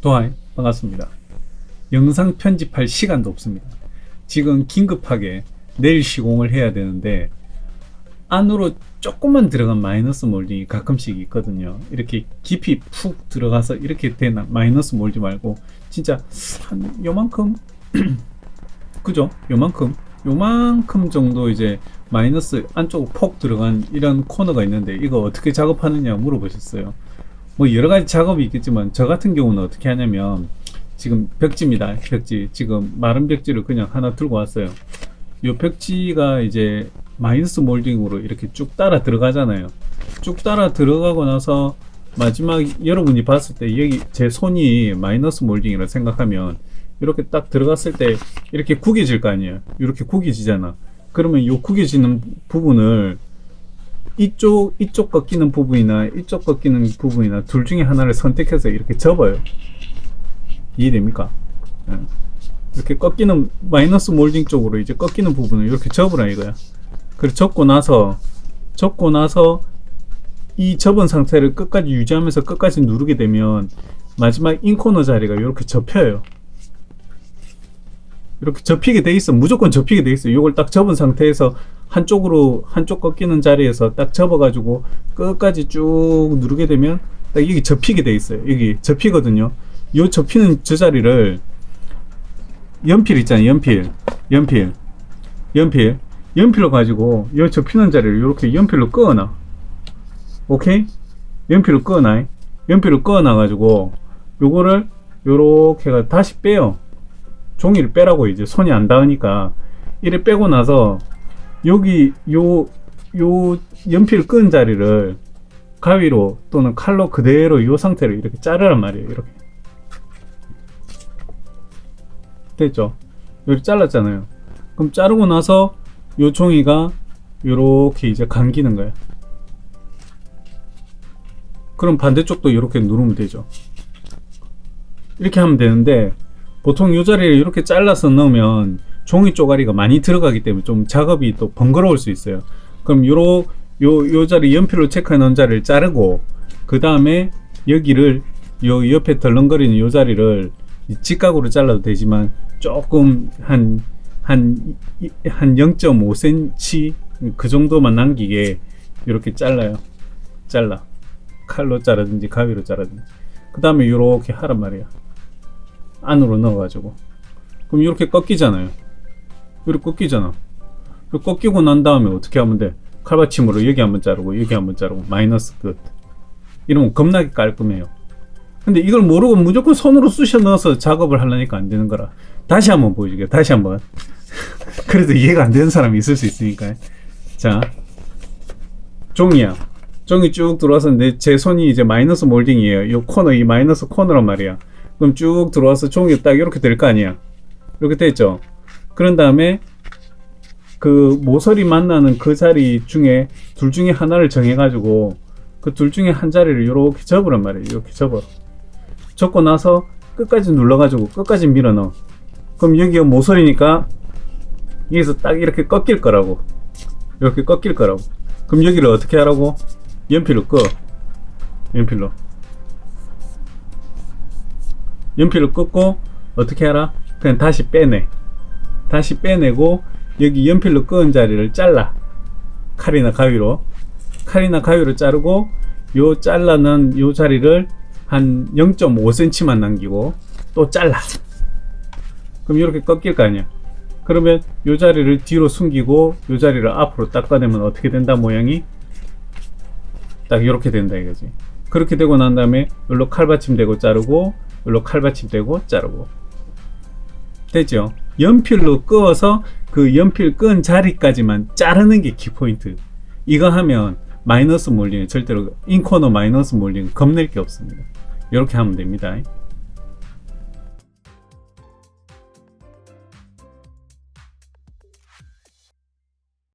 도하이 반갑습니다. 영상 편집할 시간도 없습니다. 지금 긴급하게 내일 시공을 해야 되는데 안으로 조금만 들어간 마이너스 몰딩이 가끔씩 있거든요. 이렇게 깊이 푹 들어가서 이렇게 된 마이너스 몰딩 말고 진짜 한 요만큼 그죠? 요만큼 요만큼 정도 이제 마이너스 안쪽으로 폭 들어간 이런 코너가 있는데 이거 어떻게 작업하느냐 물어보셨어요. 뭐 여러 가지 작업이 있겠지만 저 같은 경우는 어떻게 하냐면 지금 벽지입니다. 벽지 지금 마른 벽지를 그냥 하나 들고 왔어요. 이 벽지가 이제 마이너스 몰딩으로 이렇게 쭉 따라 들어가잖아요. 쭉 따라 들어가고 나서 마지막 여러분이 봤을 때 여기 제 손이 마이너스 몰딩이라 생각하면 이렇게 딱 들어갔을 때 이렇게 구겨질 거 아니에요. 이렇게 구겨지잖아. 그러면 이 구겨지는 부분을 이쪽 이쪽 꺾이는 부분이나 이쪽 꺾이는 부분이나 둘 중에 하나를 선택해서 이렇게 접어요. 이해됩니까? 예. 이렇게 꺾이는 마이너스 몰딩 쪽으로 이제 꺾이는 부분을 이렇게 접으라 이거야. 그리고 접고 나서 접고 나서 이 접은 상태를 끝까지 유지하면서 끝까지 누르게 되면 마지막 인코너 자리가 이렇게 접혀요. 이렇게 접히게 돼 있어. 무조건 접히게 돼 있어. 이걸 딱 접은 상태에서 한쪽으로 한쪽 꺾이는 자리에서 딱 접어가지고 끝까지 쭉 누르게 되면 딱 여기 접히게 돼 있어요. 여기 접히거든요. 요 접히는 저 자리를 연필 있잖아요. 연필, 연필, 연필, 연필로 가지고 요 접히는 자리를 이렇게 연필로 끄어놔. 오케이? 연필로 끄어놔. 연필로 끄어놔 가지고 요거를 요렇게가 다시 빼요. 종이를 빼라고 이제 손이 안 닿으니까 이래 빼고 나서 여기 요 요 연필 끈 자리를 가위로 또는 칼로 그대로 요 상태로 이렇게 자르란 말이에요. 이렇게 됐죠? 여기 잘랐잖아요. 그럼 자르고 나서 요 종이가 요렇게 이제 감기는 거예요. 그럼 반대쪽도 이렇게 누르면 되죠. 이렇게 하면 되는데 보통 요 자리를 이렇게 잘라서 넣으면 종이 쪼가리가 많이 들어가기 때문에 좀 작업이 또 번거로울 수 있어요. 그럼 요로 요, 요 자리 연필로 체크해 놓은 자리를 자르고 그 다음에 여기를 요 옆에 덜렁거리는 요 자리를 이 직각으로 잘라도 되지만 조금 한 한 한 0.5cm 그 정도만 남기게 이렇게 잘라요. 잘라. 칼로 자르든지 가위로 자르든지. 그 다음에 이렇게 하란 말이야. 안으로 넣어가지고. 그럼 이렇게 꺾이잖아요. 이렇게 꺾이잖아. 그 꺾이고 난 다음에 어떻게 하면 돼? 칼받침으로 여기 한번 자르고 여기 한번 자르고 마이너스 끝. 이러면 겁나게 깔끔해요. 근데 이걸 모르고 무조건 손으로 쑤셔 넣어서 작업을 하려니까 안 되는 거라. 다시 한번 보여줄게요. 다시 한번. 그래도 이해가 안 되는 사람이 있을 수 있으니까. 자, 종이야. 종이 쭉 들어와서 내, 제 손이 이제 마이너스 몰딩이에요. 이 코너, 이 마이너스 코너란 말이야. 그럼 쭉 들어와서 종이 딱 이렇게 될 거 아니야. 이렇게 됐죠. 그런 다음에 그 모서리 만나는 그 자리 중에 둘 중에 하나를 정해가지고 그 둘 중에 한 자리를 이렇게 접으란 말이에요. 이렇게 접어. 접고 나서 끝까지 눌러가지고 끝까지 밀어 넣어. 그럼 여기가 모서리니까 여기서 딱 이렇게 꺾일 거라고. 이렇게 꺾일 거라고. 그럼 여기를 어떻게 하라고? 연필로 꺼. 연필로. 연필로 꺾고 어떻게 하라? 그냥 다시 빼내. 다시 빼내고 여기 연필로 끄은 자리를 잘라. 칼이나 가위로. 칼이나 가위로 자르고 요 잘라낸 요 자리를 한 0.5cm만 남기고 또 잘라. 그럼 이렇게 꺾일 거 아니야. 그러면 요 자리를 뒤로 숨기고 요 자리를 앞으로 딱 꺼내면 어떻게 된다 모양이 딱 이렇게 된다 이거지. 그렇게 되고 난 다음에 여기로 칼받침 대고 자르고 여기로 칼받침 대고 자르고 됐죠? 연필로 끄어서 그 연필 끈 자리까지만 자르는 게 키포인트. 이거 하면 마이너스 몰리는 절대로 인코너 마이너스 몰리는 겁낼 게 없습니다. 이렇게 하면 됩니다.